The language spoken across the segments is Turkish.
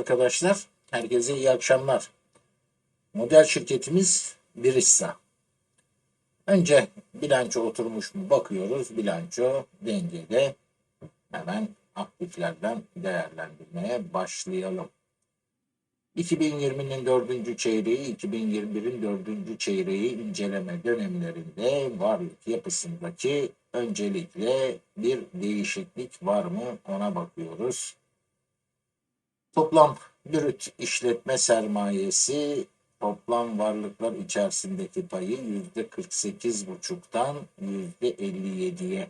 Arkadaşlar. Herkese iyi akşamlar. Model şirketimiz Birissa. Önce bilanço oturmuş mu bakıyoruz. Bilanço dengede. Hemen aktiflerden değerlendirmeye başlayalım. 2020'nin dördüncü çeyreği, 2021'in dördüncü çeyreği inceleme dönemlerinde varlık yapısındaki öncelikle bir değişiklik var mı ona bakıyoruz. Toplam brüt işletme sermayesi toplam varlıklar içerisindeki payı yüzde 48,5'tan yüzde 57'ye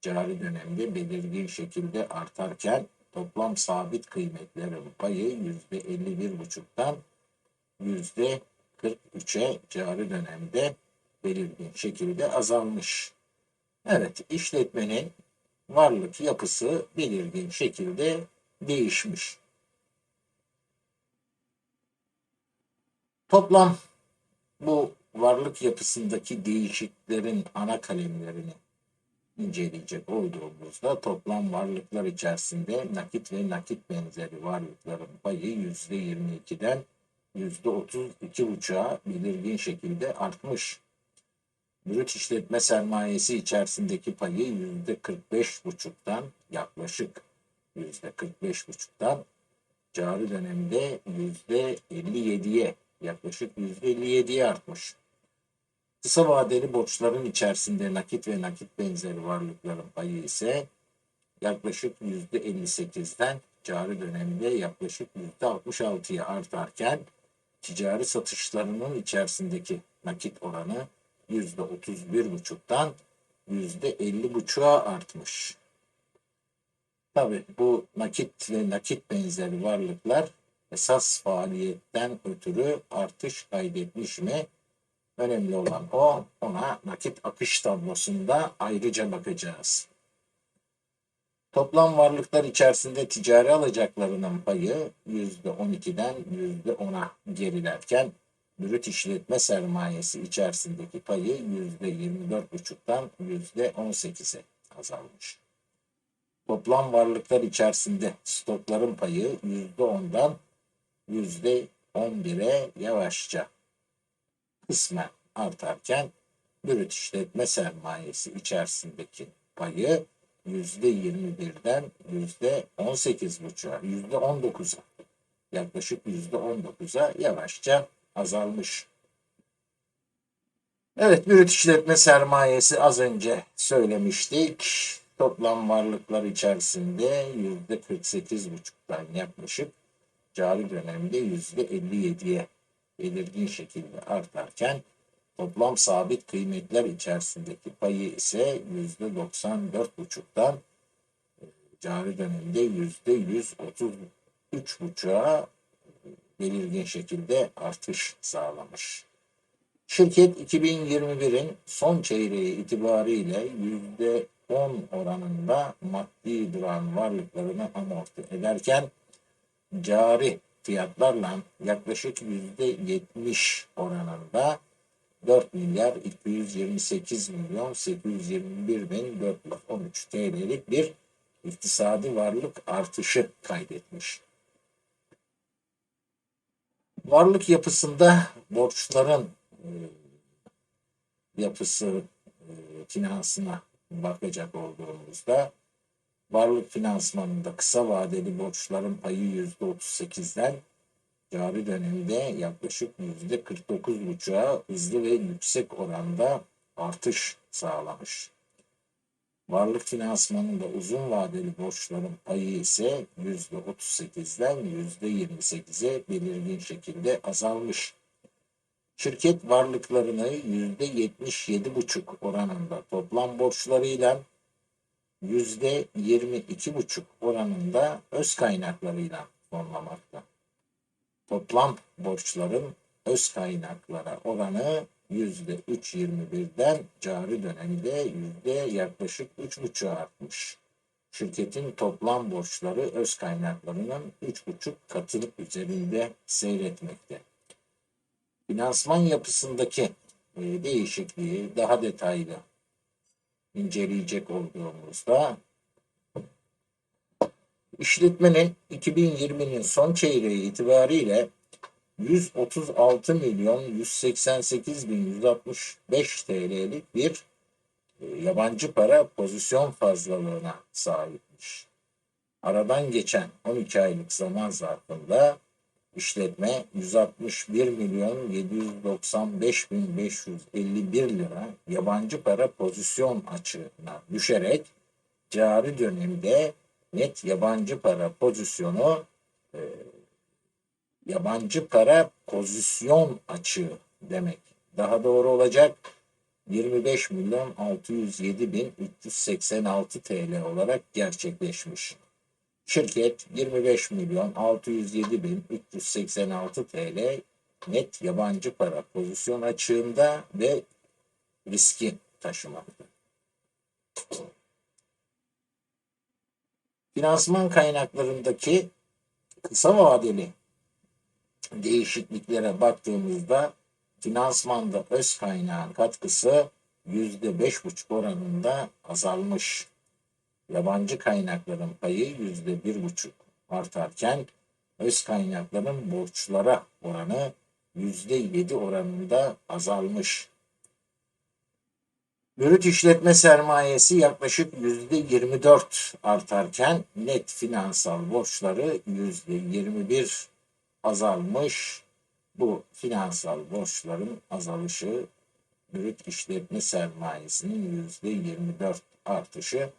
cari dönemde belirgin şekilde artarken toplam sabit kıymetlerin payı yüzde 51,5'tan yüzde 43'e cari dönemde belirgin şekilde azalmış. Evet, işletmenin varlık yapısı belirgin şekilde değişmiş. Toplam bu varlık yapısındaki değişikliklerin ana kalemlerini inceleyecek olduğumuzda toplam varlıklar içerisinde nakit ve nakit benzeri varlıkların payı yüzde 22'den yüzde 32,5'a belirgin şekilde artmış. Brüt işletme sermayesi içerisindeki payı yüzde 45,5'tan yaklaşık yüzde 45,5'tan cari dönemde yüzde 57'ye yaklaşık %57'ye artmış. Kısa vadeli borçların içerisinde nakit ve nakit benzeri varlıkların payı ise yaklaşık %58'den cari dönemde yaklaşık %66'ya artarken ticari satışlarının içerisindeki nakit oranı %31,5'tan %50,5'a artmış. Tabi bu nakit ve nakit benzeri varlıklar esas faaliyetten ötürü artış kaydetmiş mi? Önemli olan o. Ona nakit akış tablosunda ayrıca bakacağız. Toplam varlıklar içerisinde ticari alacaklarının payı %12'den %10'a gerilerken brüt işletme sermayesi içerisindeki payı %24,5'tan %18'e azalmış. Toplam varlıklar içerisinde stokların payı %10'dan %11'e yavaşça kısmen artarken brüt işletme sermayesi içerisindeki payı %21'den %18,5'a, %19'a yaklaşık %19'a yavaşça azalmış. Evet, brüt işletme sermayesi az önce söylemiştik. Toplam varlıklar içerisinde %48,5'tan yaklaşık cari dönemde %57'ye belirgin şekilde artarken toplam sabit kıymetler içerisindeki payı ise %94,5'tan e, cari dönemde %133,5'a belirgin şekilde artış sağlamış. Şirket 2021'in son çeyreği itibariyle %10 oranında maddi duran varlıklarını amorti ederken cari fiyatlarla yaklaşık yüzde 70 oranında 4 milyar 228 milyon 821 bin 413 TL'lik bir iktisadi varlık artışı kaydetmiş. Varlık yapısında borçların e, yapısı e, finansına bakacak olduğumuzda Varlık finansmanında kısa vadeli borçların payı %38'den cari dönemde yaklaşık %49,5'a hızlı ve yüksek oranda artış sağlamış. Varlık finansmanında uzun vadeli borçların payı ise %38'den %28'e belirgin şekilde azalmış. Şirket varlıklarını %77,5 oranında toplam borçlarıyla yüzde 22,5 oranında öz kaynaklarıyla fonlamakta. Toplam borçların öz kaynaklara oranı yüzde 3.21'den cari dönemde yüzde yaklaşık 3.5'a artmış. Şirketin toplam borçları öz kaynaklarının 3.5 katı üzerinde seyretmekte. Finansman yapısındaki e, değişikliği daha detaylı inceleyecek olduğumuzda İşletmenin 2020'nin son çeyreği itibariyle 136 milyon 188 bin 165 TL'lik bir e, yabancı para pozisyon fazlalığına sahipmiş. Aradan geçen 12 aylık zaman zarfında işletme 161 milyon 795 bin 551 lira yabancı para pozisyon açığına düşerek cari dönemde net yabancı para pozisyonu e, yabancı para pozisyon açığı demek. Daha doğru olacak 25 milyon 607 bin 386 TL olarak gerçekleşmiş. Şirket 25 milyon 607 bin 386 TL net yabancı para pozisyon açığında ve riski taşımakta. Finansman kaynaklarındaki kısa vadeli değişikliklere baktığımızda finansmanda öz kaynağın katkısı yüzde beş buçuk oranında azalmış. Yabancı kaynakların payı yüzde bir buçuk artarken öz kaynakların borçlara oranı yüzde yedi oranında azalmış. Brüt işletme sermayesi yaklaşık yüzde 24 artarken net finansal borçları yüzde 21 azalmış. Bu finansal borçların azalışı brüt işletme sermayesinin yüzde 24 artışı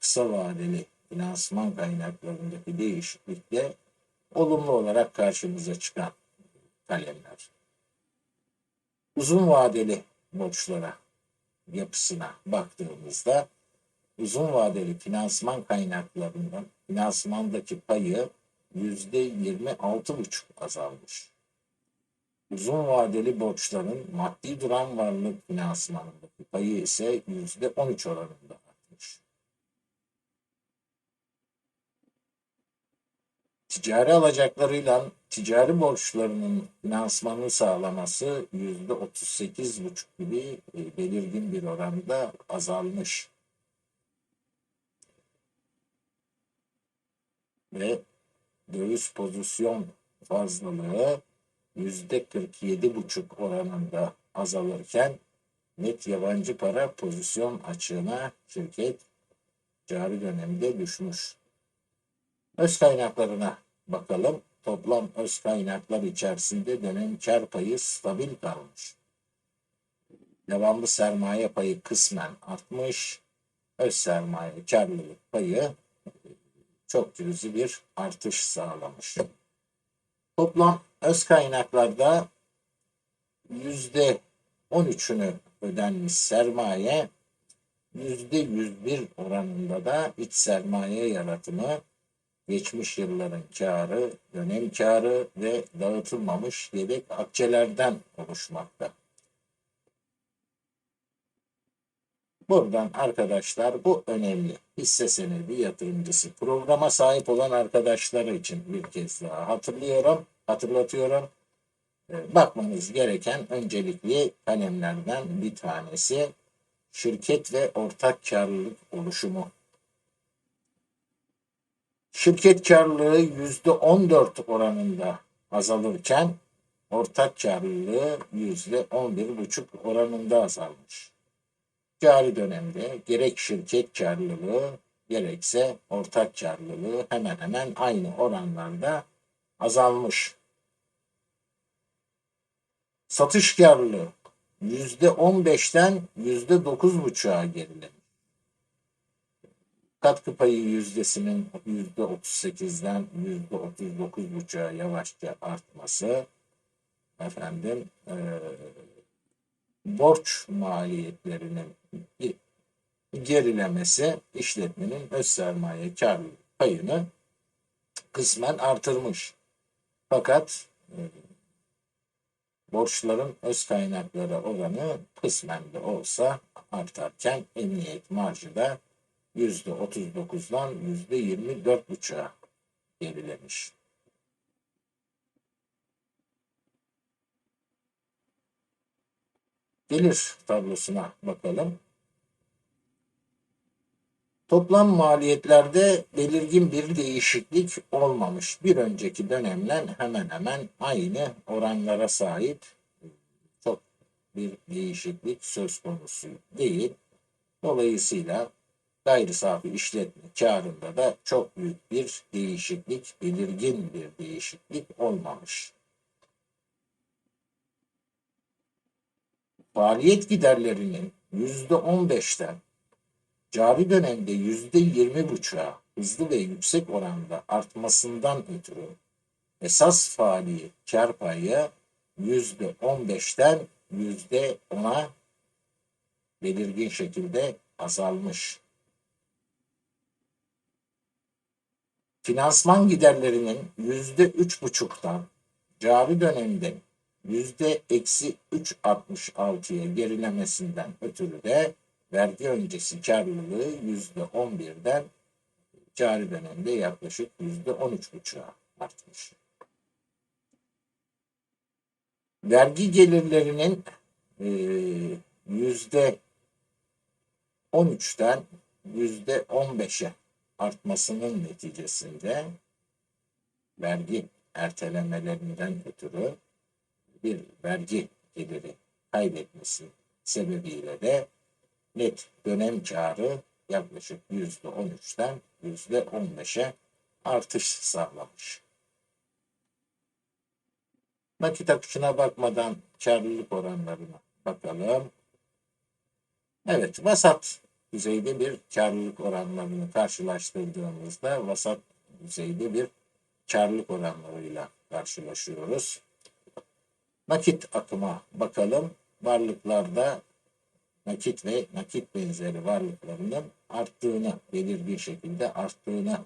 kısa vadeli finansman kaynaklarındaki değişiklikle olumlu olarak karşımıza çıkan kalemler. Uzun vadeli borçlara yapısına baktığımızda uzun vadeli finansman kaynaklarından finansmandaki payı yüzde yirmi altı buçuk azalmış. Uzun vadeli borçların maddi duran varlık finansmanındaki payı ise yüzde on üç oranında artmış. Ticari alacaklarıyla ticari borçlarının finansmanını sağlaması yüzde otuz sekiz buçuk gibi e, belirgin bir oranda azalmış. Ve döviz pozisyon fazlalığı yüzde 47 buçuk oranında azalırken net yabancı para pozisyon açığına şirket cari dönemde düşmüş. Öz kaynaklarına bakalım. Toplam öz kaynaklar içerisinde dönem kar payı stabil kalmış. Devamlı sermaye payı kısmen artmış. Öz sermaye karlılık payı çok cüzi bir artış sağlamış. Toplam öz kaynaklarda yüzde 13'ünü ödenmiş sermaye yüzde 101 oranında da iç sermaye yaratımı geçmiş yılların karı, dönem karı ve dağıtılmamış yedek akçelerden oluşmakta. Buradan arkadaşlar bu önemli. Hisse senedi yatırımcısı programa sahip olan arkadaşlar için bir kez daha hatırlıyorum, hatırlatıyorum. Ee, bakmanız gereken öncelikli kalemlerden bir tanesi şirket ve ortak karlılık oluşumu. Şirket karlılığı yüzde 14 oranında azalırken ortak karlılığı yüzde 11,5 oranında azalmış cari dönemde gerek şirket karlılığı gerekse ortak karlılığı hemen hemen aynı oranlarda azalmış. Satış karlılığı yüzde 15'ten yüzde 9,5'a gerilemiş. Katkı payı yüzdesinin yüzde 38'den yüzde 39,5'a yavaşça artması efendim e, borç maliyetlerinin gerilemesi işletmenin öz sermaye kar payını kısmen artırmış. Fakat e, borçların öz kaynakları oranı kısmen de olsa artarken emniyet marjı da %39'dan %24,5'a gerilemiş. Gelir tablosuna bakalım. Toplam maliyetlerde belirgin bir değişiklik olmamış. Bir önceki dönemden hemen hemen aynı oranlara sahip çok bir değişiklik söz konusu değil. Dolayısıyla gayri safi işletme karında da çok büyük bir değişiklik, belirgin bir değişiklik olmamış. Faaliyet giderlerinin %15'ten cari dönemde %20,5'a hızlı ve yüksek oranda artmasından ötürü esas faaliyet kar payı %15'ten %10'a belirgin şekilde azalmış. Finansman giderlerinin yüzde üç buçuktan cari dönemde yüzde eksi 3.66'ya gerilemesinden ötürü de vergi öncesi karlılığı yüzde on birden cari dönemde yaklaşık yüzde on üç buçuğa artmış. Vergi gelirlerinin yüzde on üçten yüzde on beşe artmasının neticesinde vergi ertelemelerinden ötürü bir vergi geliri kaybetmesi sebebiyle de net dönem karı yaklaşık yüzde on üçten yüzde on beşe artış sağlamış. Nakit akışına bakmadan karlılık oranlarına bakalım. Evet, vasat düzeyde bir karlılık oranlarını karşılaştırdığımızda vasat düzeyde bir karlılık oranlarıyla karşılaşıyoruz. Nakit akıma bakalım. Varlıklarda nakit ve nakit benzeri varlıklarının arttığını, belirgin şekilde arttığını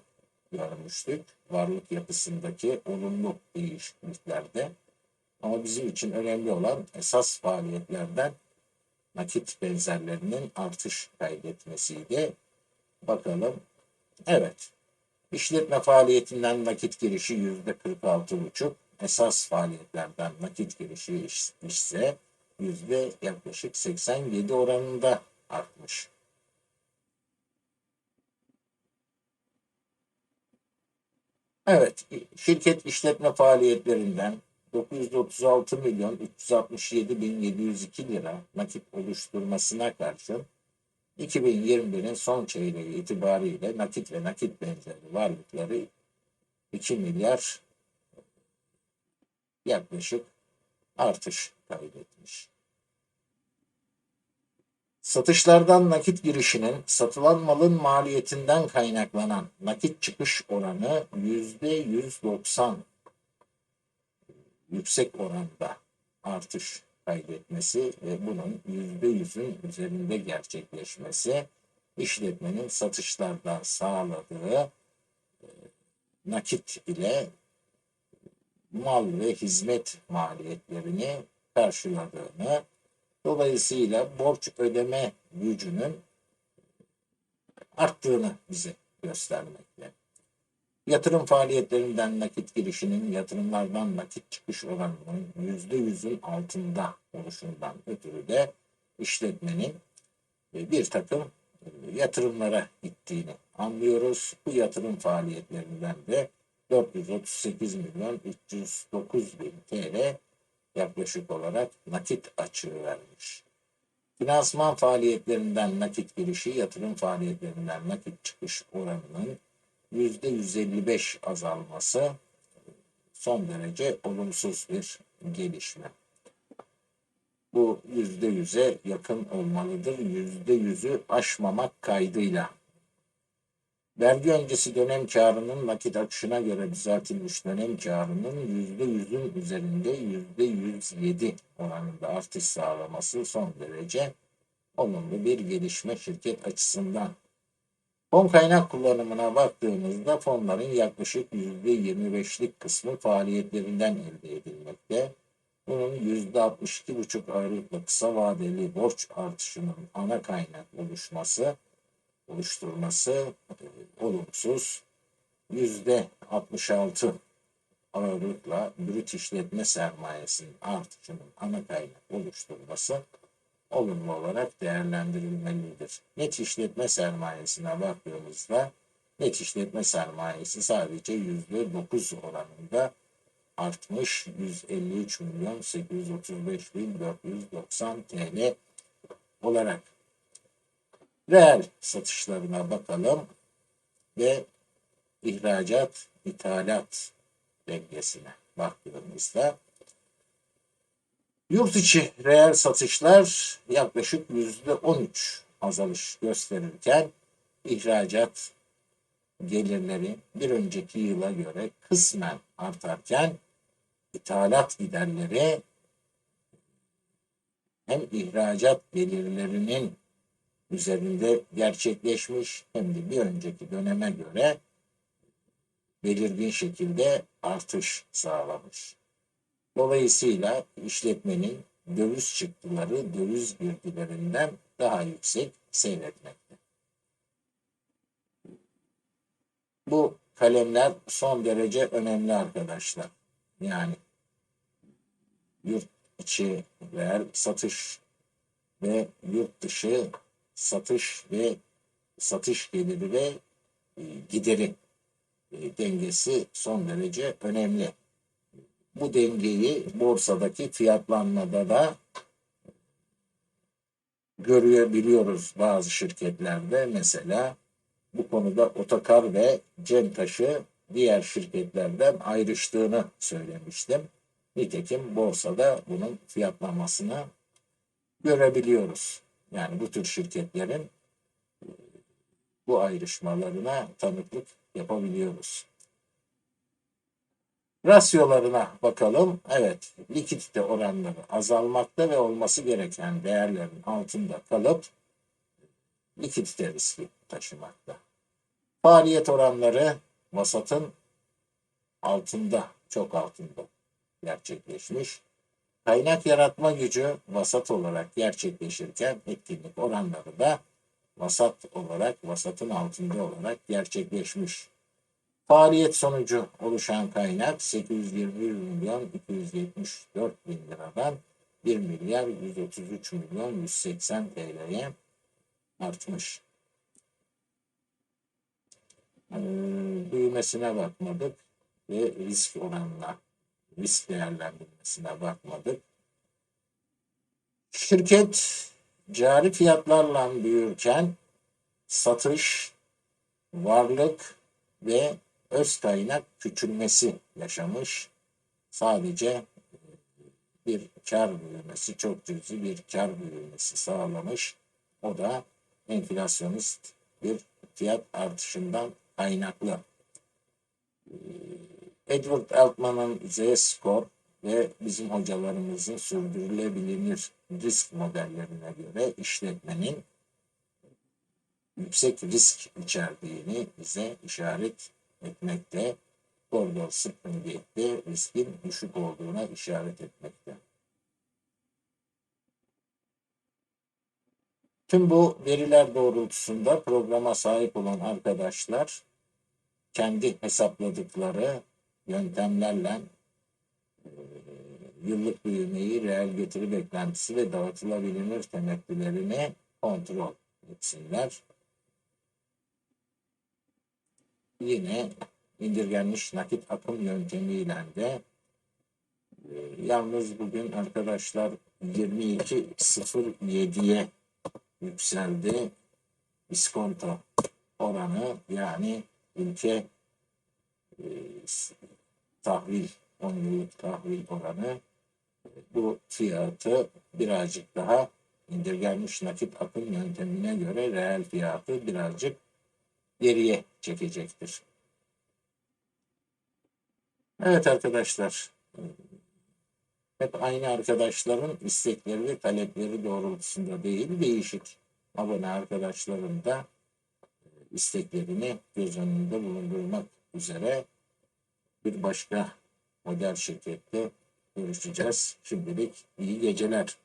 görmüştük. Varlık yapısındaki olumlu değişikliklerde. Ama bizim için önemli olan esas faaliyetlerden nakit benzerlerinin artış kaydetmesiydi. Bakalım. Evet. İşletme faaliyetinden nakit girişi yüzde 46,5. Esas faaliyetlerden nakit girişi ise yüzde yaklaşık 87 oranında artmış. Evet, şirket işletme faaliyetlerinden 936 milyon 367 bin 702 lira nakit oluşturmasına karşın 2021'in son çeyreği itibariyle nakit ve nakit benzeri varlıkları 2 milyar yaklaşık artış kaydetmiş. Satışlardan nakit girişinin satılan malın maliyetinden kaynaklanan nakit çıkış oranı %190 yüksek oranda artış kaydetmesi ve bunun yüzde yüzün üzerinde gerçekleşmesi işletmenin satışlardan sağladığı e, nakit ile mal ve hizmet maliyetlerini karşıladığını dolayısıyla borç ödeme gücünün arttığını bize göstermekte. Yatırım faaliyetlerinden nakit girişinin yatırımlardan nakit çıkış oranının yüzde yüzün altında oluşundan ötürü de işletmenin e, bir takım e, yatırımlara gittiğini anlıyoruz. Bu yatırım faaliyetlerinden de 438 milyon 309 bin TL yaklaşık olarak nakit açığı vermiş. Finansman faaliyetlerinden nakit girişi, yatırım faaliyetlerinden nakit çıkış oranının %155 azalması son derece olumsuz bir gelişme. Bu %100'e yakın olmalıdır. %100'ü aşmamak kaydıyla. Vergi öncesi dönem karının nakit akışına göre düzeltilmiş dönem karının %100'ün üzerinde %107 oranında artış sağlaması son derece olumlu bir gelişme şirket açısından. Fon kaynak kullanımına baktığımızda fonların yaklaşık %25'lik kısmı faaliyetlerinden elde edilmekte. Bunun %62,5 ağırlıklı kısa vadeli borç artışının ana kaynak oluşması, oluşturması e, olumsuz. %66 ağırlıkla brüt işletme sermayesinin artışının ana kaynak oluşturması olumlu olarak değerlendirilmelidir. Net işletme sermayesine baktığımızda net işletme sermayesi sadece yüzde dokuz oranında artmış 153 milyon 835 bin 490 TL olarak. Reel satışlarına bakalım ve ihracat ithalat dengesine baktığımızda yurt içi reel satışlar yaklaşık yüzde 13 azalış gösterirken ihracat gelirleri bir önceki yıla göre kısmen artarken ithalat giderleri hem ihracat gelirlerinin üzerinde gerçekleşmiş hem de bir önceki döneme göre belirgin şekilde artış sağlamış. Dolayısıyla işletmenin döviz çıktıları döviz girdilerinden daha yüksek seyretmekte. Bu kalemler son derece önemli arkadaşlar. Yani yurt içi reel satış ve yurt dışı satış ve satış geliri ve e, gideri e, dengesi son derece önemli. Bu dengeyi borsadaki fiyatlanmada da görebiliyoruz bazı şirketlerde. Mesela bu konuda Otakar ve Centaş'ı diğer şirketlerden ayrıştığını söylemiştim. Nitekim borsada bunun fiyatlamasını görebiliyoruz. Yani bu tür şirketlerin bu ayrışmalarına tanıklık yapabiliyoruz. Rasyolarına bakalım. Evet, likidite oranları azalmakta ve olması gereken değerlerin altında kalıp likidite riski taşımakta. Faaliyet oranları vasatın altında, çok altında gerçekleşmiş. Kaynak yaratma gücü vasat olarak gerçekleşirken etkinlik oranları da vasat olarak, vasatın altında olarak gerçekleşmiş. Faaliyet sonucu oluşan kaynak 821 milyon 274 bin liradan 1 milyar 133 milyon 180 TL'ye artmış. Ee, büyümesine bakmadık ve risk oranına, risk değerlendirmesine bakmadık. Şirket cari fiyatlarla büyürken satış, varlık ve öz kaynak küçülmesi yaşamış. Sadece bir kar büyümesi, çok cüzi bir kar büyümesi sağlamış. O da enflasyonist bir fiyat artışından kaynaklı. Edward Altman'ın Z-Score ve bizim hocalarımızın sürdürülebilir risk modellerine göre işletmenin yüksek risk içerdiğini bize işaret etmekte. Gordon Springgate'de riskin düşük olduğuna işaret etmekte. Tüm bu veriler doğrultusunda programa sahip olan arkadaşlar kendi hesapladıkları yöntemlerle e, yıllık büyümeyi, reel getiri beklentisi ve dağıtılabilir temettülerini kontrol etsinler. Yine indirgenmiş nakit akım yöntemiyle de e, yalnız bugün arkadaşlar 22.07'ye yükseldi. İskonto oranı yani ülke e, tahvil 10 yıllık tahvil oranı bu fiyatı birazcık daha indirgenmiş nakit akım yöntemine göre reel fiyatı birazcık geriye çekecektir. Evet arkadaşlar hep aynı arkadaşların istekleri ve talepleri doğrultusunda değil, değişik abone arkadaşların da e, isteklerini göz önünde bulundurmak üzere bir başka model şirkette görüşeceğiz. Şimdilik iyi geceler.